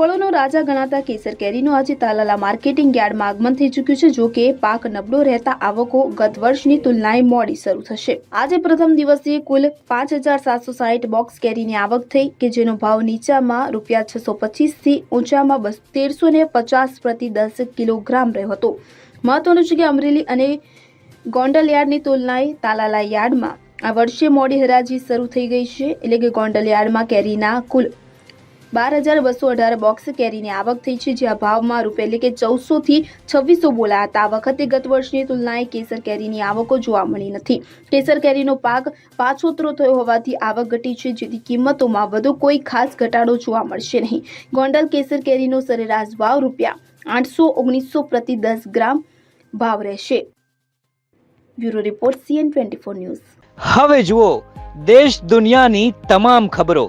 ફળોનો રાજા ગણાતા કેસર કેરીનું આજે તાલાલા માર્કેટિંગ યાર્ડમાં આગમન થઈ ચૂક્યું છે, જો કે પાક નબળો રહેતા આવકો ગત વર્ષની તુલનાએ મોડી શરૂ થશે. આજે પ્રથમ દિવસે કુલ પાંચ હજાર સાતસો સાહીઠ બોક્સ કેરીની આવક થઈ, કે જેનો ભાવ નીચામાં રૂપિયા છસો પચીસથી ઊંચામાં તેરસો ને પચાસ પ્રતિ દસ કિલોગ્રામ રહ્યો હતો. મહત્વનું છે કે અમરેલી અને ગોંડલ યાર્ડની તુલનાએ તાલાલા યાર્ડમાં આ વર્ષે મોડી હરાજી શરૂ થઈ ગઈ છે, એટલે કે ગોંડલ યાર્ડમાં કેરીના કુલ બાર હજાર બસો અઢાર બોક્સ કેરીની આવક થઈ છે. જ્યાં ભાવમાં રૂપિયા એટલે કે ચૌદસોથી છવ્વીસો બોલા હતા. આ વખતે ગત વર્ષની તુલનાએ કેસર કેરીની આવકો જોવા મળી નથી. કેસર કેરીનો પાક પાછોતરો થયો હોવાથી આવક ઘટી છે. જેથી કિંમતોમાં વધુ કોઈ ખાસ ઘટાડો જોવા મળશે નહીં. ગોંડલ કેસર કેરીનો સરેરાશ ભાવ રૂપિયા આઠસો ઓગણીસો પ્રતિ દસ ગ્રામ ભાવ રહેશે. Bureau report CN twenty four news. હવે જુઓ, દેશ દુનિયાની તમામ ખબરો.